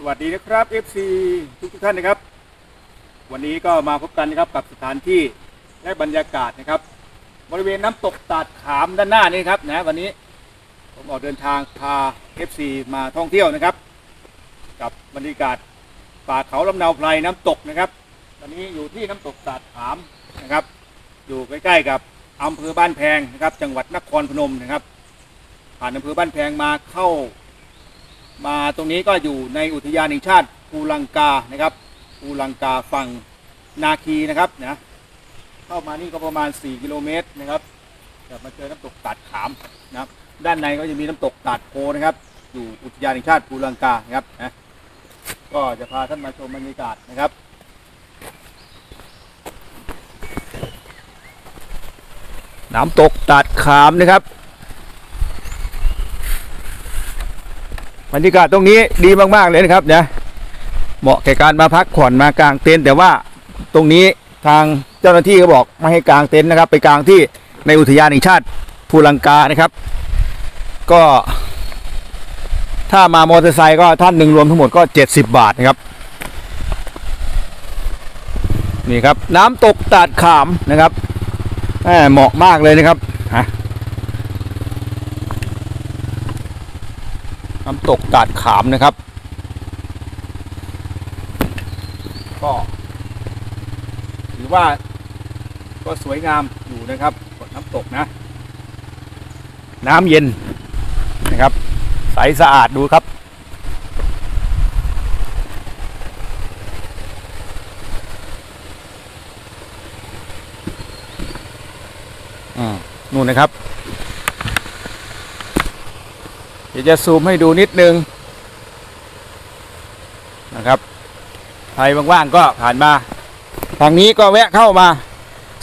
สวัสดีนะครับ FC ทุกทุกท่านนะครับ วันนี้ก็มาพบกันนะครับกับสถานที่และบรรยากาศนะครับ บริเวณน้ำตกตาดขามด้านหน้านี่ครับนะวันนี้ผมออกเดินทางพา FC มาท่องเที่ยวนะครับ กับบรรยากาศป่าเขาลำเนาไพรน้ำตกนะครับ ตอนนี้อยู่ที่น้ำตกตาดขามนะครับ อยู่ใกล้ๆกับอำเภอบ้านแพงนะครับ จังหวัดนครพนมนะครับ ผ่านอำเภอบ้านแพงมาเข้า มาตรงนี้ก็อยู่ในอุทยานแห่งชาติภูลังกานะครับภูลังกาฝั่งนาคีนะครับนะเข้ามานี่ก็ประมาณ 4 กิโลเมตรนะครับจะมาเจอน้ำตกตาดขามนะครับด้านในก็จะมีน้ำตกตาดโพนะครับ อยู่อุทยานแห่งชาติภูลังกานะครับนะก็จะพาท่านมาชมบรรยากาศนะครับน้ำตกตาดขามนะครับ รรยากาศตรงนี้ดีมากๆเลยนะครับเนี่ยเหมาะแก่การมาพักผ่อนมากางเต็นท์แต่ว่าตรงนี้ทางเจ้าหน้าที่ก็บอกไม่ให้กางเต็นท์นะครับ ไปกางที่ในอุทยานแห่งชาติภูลังกานะครับ ก็ ถ้ามามอเตอร์ไซค์ก็ท่านหนึ่งรวมทั้งหมดก็ 70 บาทนะครับนี่ครับ น้ำตกตาดขามนะครับเหมาะมากเลยนะครับฮะ น้ำตกตาดขามนะครับ ก็ถือว่าก็สวยงามอยู่นะครับกดน้ำตกนะ น้ำเย็นนะครับ ใสสะอาดดูครับอืมนู่นนะครับ เดี๋ยวจะซูมให้ดูนิดนึงนะครับใครว่างๆก็ผ่านมา ทางนี้ก็แวะเข้ามา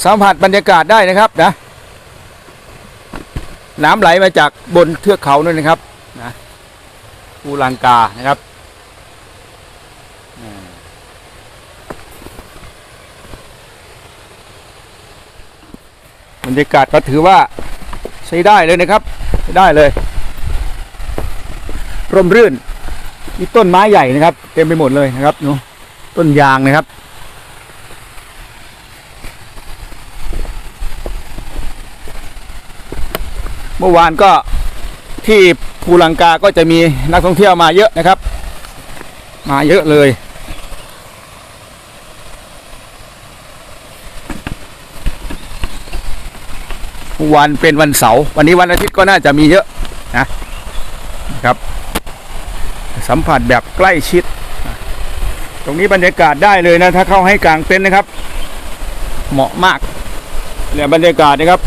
สัมผัสบรรยากาศได้นะครับนะ น้ำไหลมาจากบนเทือกเขานั่นนะครับนะภูลังกานะครับอืมบรรยากาศก็ถือว่าใช้ได้เลยนะครับใช้ได้เลย ร่มรื่น มีต้นไม้ใหญ่นะครับ เต็มไปหมดเลยนะครับนาะต้นยางนะครับ เมื่อวานก็ที่ภูลังกาก็จะมีนักท่องเที่ยวมาเยอะนะครับ มาเยอะเลยเมื่อวานเป็นวันเสาร์วันนี้วันอาทิตย์ก็น่าจะมีเยอะนะครับ สัมผัสแบบใกล้ชิด ตรงนี้บรรยากาศได้เลยนะ ถ้าเข้าให้กลางเต็นท์นะครับ เหมาะมากเนี่ยบรรยากาศนะครับ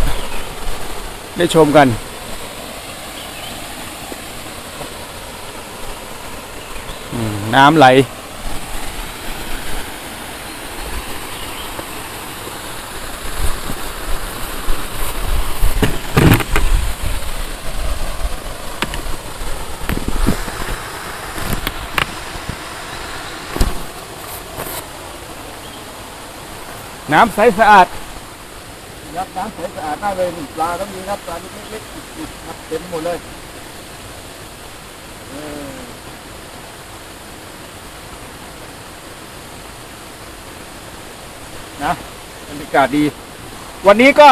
ได้ชมกัน น้ำไหล น้ำใสสะอาดยับน้ำใสสะอาดมากเลยนี่ปลาต้องมีครับปลาเล็กๆจิกๆครับเต็มหมดเลยนะบรรยากาศดี วันนี้ก็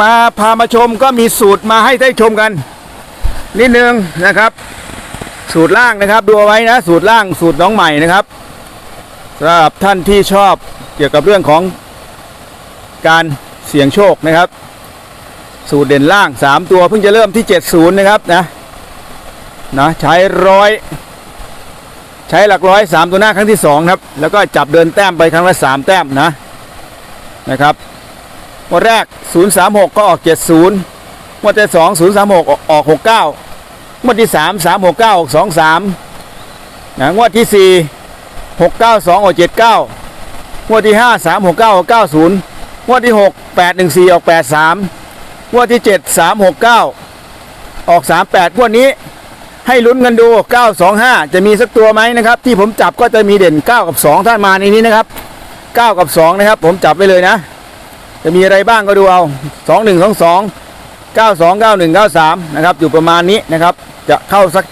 มาพามาชมก็มีสูตรมาให้ได้ชมกัน นิดนึงนะครับ สูตรล่างนะครับ ดูเอาไว้นะ สูตรล่างสูตรน้องใหม่นะครับ สำหรับท่านที่ชอบเกี่ยวกับเรื่องของการเสี่ยงโชคนะครับ สูตรเด่นล่าง 3 ตัวเพิ่งจะเริ่มที่ 70 นะครับนะนะใช้ร้อยใช้หลักร้อย 3 ตัวหน้าครั้งที่ 2 ครับ แล้วก็จับเดินแต้มไปครั้งละ 3 แต้มนะนะครับงวดแรก 036 ก็ออก 70งวดที่2 036 ออกออก69งวดที่ 3 369 ออก 23นะงวดที่ 4 หกเก้าสองออกเจ็ดเก้างวดที่ห้าสามหกเก้าออกเก้าศูนย์งวดที่หกแปดหนึ่งสี่ออกแปดสามงวดที่เจ็ดสามหกเก้าออกสามแปดงวดนี้ให้ลุ้นกันดูเก้าสองห้าจะมีสักตัวไหมนะครับ ที่ผมจับก็จะมีเด่นเก้ากับสองท่านมาในนี้นะครับเก้ากับสองนะครับ ผมจับไปเลยนะ จะมีอะไรบ้างก็ดูเอาสองหนึ่งสองสองเก้าสองเก้าหนึ่งเก้าสามนะครับ อยู่ประมาณนี้นะครับ จะเข้าสัก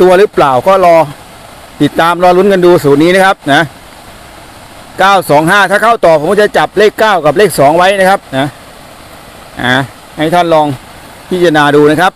ตัวหรือเปล่าก็รอ ติดตามรอลุ้นกันดูสูตรนี้นะครับนะ925ถ้าเข้าต่อผมจะจับเลข9กับเลข2ไว้นะครับนะอ่าให้ท่านลองพิจารณาดูนะครับ